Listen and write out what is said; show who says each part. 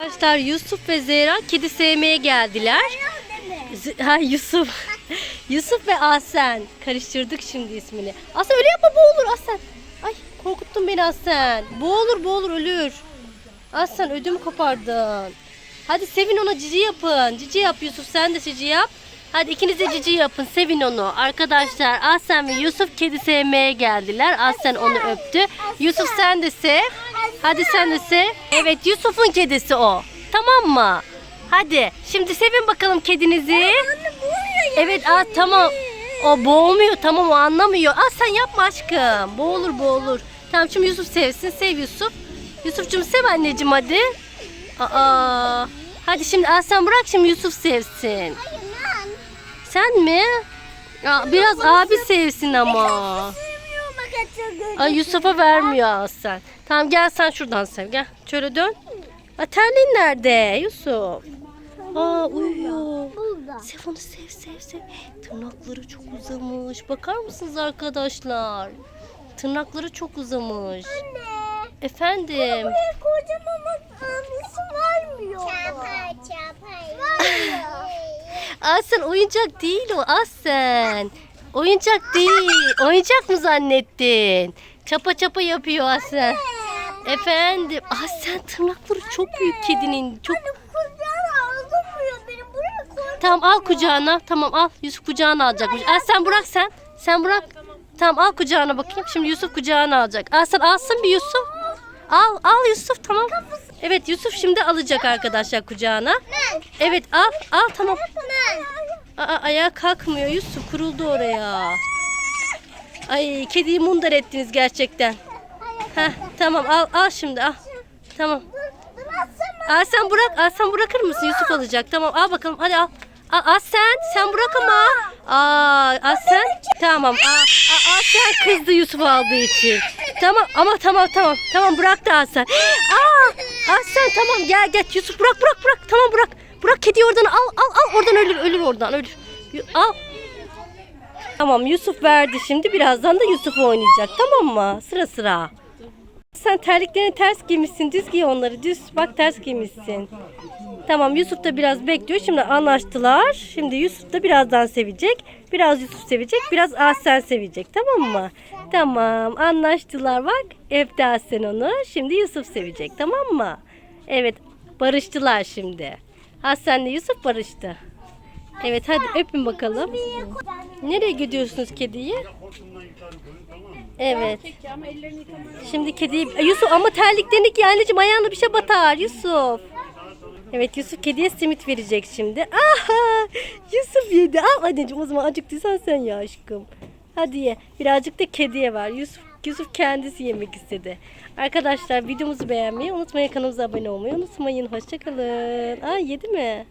Speaker 1: Arkadaşlar Yusuf ve Zehra kedi sevmeye geldiler. Ha Yusuf. Yusuf ve Asen. Karıştırdık şimdi ismini. Asen öyle yapma boğulur Asen. Ay korkuttun beni Asen. Boğulur boğulur ölür. Asen ödümü kopardın. Hadi sevin ona cici yapın. Cici yap Yusuf sen de cici yap. Hadi ikiniz de cici yapın. Sevin onu. Arkadaşlar Asen ve Yusuf kedi sevmeye geldiler. Asen onu öptü. Yusuf sen de sev. Hadi sen de sev. Evet Yusuf'un kedisi o. Tamam mı? Hadi şimdi sevin bakalım kedinizi. Evet aa, tamam. O boğulmuyor tamam o anlamıyor. Aa sen yapma aşkım. Boğulur boğulur. Tamam şimdi Yusuf sevsin. Sev Yusuf. Yusuf'cum sev anneciğim hadi. Aa, hadi şimdi aa, sen bırak şimdi Yusuf sevsin. Sen mi? Aa, biraz abi sevsin ama. Ay Yusuf'a vermiyor Aslan. Tamam gel sen şuradan sev gel. Şöyle dön. Aa, terliğin nerede Yusuf? Aa uyuyor. Sev onu sev sev sev. Tırnakları çok uzamış. Bakar mısınız arkadaşlar? Tırnakları çok uzamış. Efendim.
Speaker 2: kocaman anısı vermiyor. Çapay çapay.
Speaker 1: Aslan oyuncak değil o Aslan. Oyuncak değil. Oyuncak mı zannettin? Çapa çapa yapıyor Aslan. Efendim. Aslan tırnakları çok büyük kedinin. Çok. Tamam al kucağına. Tamam al. Yusuf kucağına alacakmış. Al sen bırak sen. Sen bırak. Tamam al kucağına bakayım. Şimdi Yusuf kucağına alacak. Al sen alsın bir Yusuf. Al al Yusuf tamam. Evet Yusuf şimdi alacak arkadaşlar kucağına. Evet al al tamam. Aa, ayağa kalkmıyor Yusuf kuruldu oraya. Ay kediyi mundar ettiniz gerçekten. Heh, tamam al al şimdi al. Tamam. Al sen bırak. Al sen bırakır mısın? Yusuf alacak. Tamam al bakalım. Hadi al. Al, al sen. Sen bırak ama. Aa, al sen. Tamam. Al, al, sen kızdı Yusuf aldığı için. Tamam ama tamam tamam. Tamam bırak da al sen. Aa, al sen tamam gel gel Yusuf bırak bırak bırak. Tamam bırak. Kediyi oradan al al al oradan ölür ölür oradan ölür. Al. Tamam Yusuf verdi şimdi birazdan da Yusuf oynayacak tamam mı? Sıra sıra. Sen terliklerini ters giymişsin. Düz giy onları. Düz bak ters giymişsin. Tamam Yusuf da biraz bekliyor. Şimdi anlaştılar. Şimdi Yusuf da birazdan sevecek. Biraz Yusuf sevecek. Biraz Ahsen sevecek. Tamam mı? Tamam anlaştılar bak. Öptü Ahsen onu. Şimdi Yusuf sevecek. Tamam mı? Evet barıştılar şimdi. Ahsen'le Yusuf barıştı. Evet hadi öpün bakalım. Nereye gidiyorsunuz kediyi? Evet. Şimdi kediyi... Yusuf ama terliklerini giy anneciğim ayağına bir şey batar Yusuf. Evet Yusuf kediye simit verecek şimdi. Aha! Yusuf yedi. Al anneciğim o zaman acıktıysan sen ya aşkım. Hadi ye. Birazcık da kediye ver. Yusuf Yusuf kendisi yemek istedi. Arkadaşlar videomuzu beğenmeyi unutmayın. Kanalımıza abone olmayı unutmayın. Hoşçakalın. Aa yedi mi?